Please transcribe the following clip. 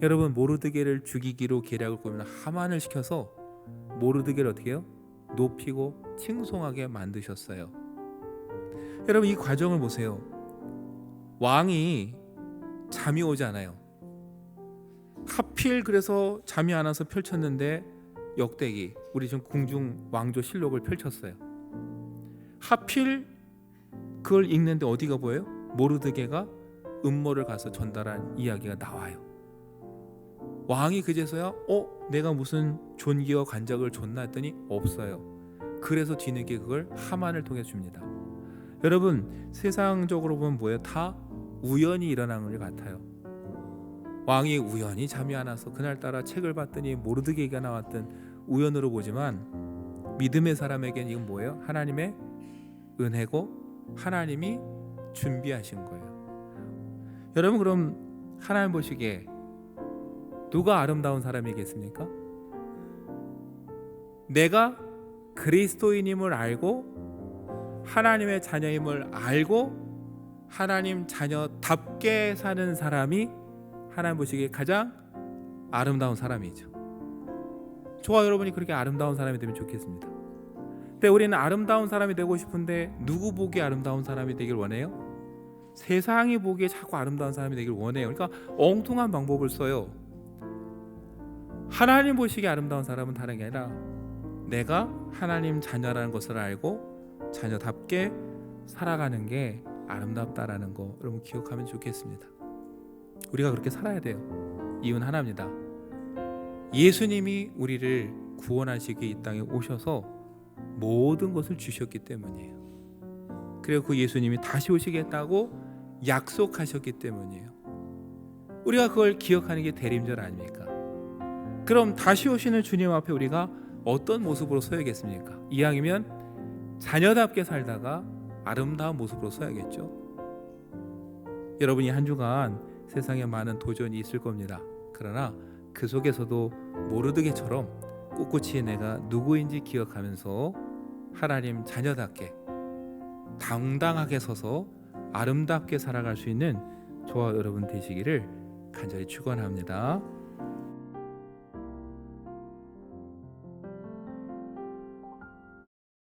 여러분 모르드게를 죽이기로 계략을 꾸며 하만을 시켜서 모르드게를 어떻게 해요? 높이고 칭송하게 만드셨어요. 여러분 이 과정을 보세요. 왕이 잠이 오지 않아요. 하필 그래서 잠이 안 와서 펼쳤는데 역대기 우리 지금 궁중 왕조 실록을 펼쳤어요. 하필 그걸 읽는데 어디가 보여요? 모르드게가 음모를 가서 전달한 이야기가 나와요. 왕이 그제서야 어 내가 무슨 존귀와 관작을 줬나 했더니 없어요. 그래서 뒤늦게 그걸 하만을 통해 줍니다. 여러분 세상적으로 보면 뭐예요? 다 우연히 일어난 것 같아요. 왕이 우연히 잠이 안 와서 그날따라 책을 봤더니 모르드게가 나왔던 우연으로 보지만 믿음의 사람에겐 이건 뭐예요? 하나님의 은혜고 하나님이 준비하신 거예요. 여러분 그럼 하나님 보시기에 누가 아름다운 사람이겠습니까? 내가 그리스도인임을 알고 하나님의 자녀임을 알고 하나님 자녀답게 사는 사람이 하나님 보시기에 가장 아름다운 사람이죠. 저와 여러분이 그렇게 아름다운 사람이 되면 좋겠습니다. 근데 우리는 아름다운 사람이 되고 싶은데 누구 보기에 아름다운 사람이 되길 원해요? 세상이 보기에 자꾸 아름다운 사람이 되길 원해요. 그러니까 엉뚱한 방법을 써요. 하나님 보시기에 아름다운 사람은 다른 게 아니라 내가 하나님 자녀라는 것을 알고 자녀답게 살아가는 게 아름답다라는 거 여러분 기억하면 좋겠습니다. 우리가 그렇게 살아야 돼요. 이유는 하나입니다. 예수님이 우리를 구원하시기 이 땅에 오셔서 모든 것을 주셨기 때문이에요. 그리고 그 예수님이 다시 오시겠다고 약속하셨기 때문이에요. 우리가 그걸 기억하는 게 대림절 아닙니까? 그럼 다시 오시는 주님 앞에 우리가 어떤 모습으로 서야겠습니까? 이왕이면 자녀답게 살다가 아름다운 모습으로 서야겠죠. 여러분이 한 주간 세상에 많은 도전이 있을 겁니다. 그러나 그 속에서도 모르드게처럼 꿋꿋이 내가 누구인지 기억하면서 하나님 자녀답게 당당하게 서서 아름답게 살아갈 수 있는 저와 여러분 되시기를 간절히 축원합니다.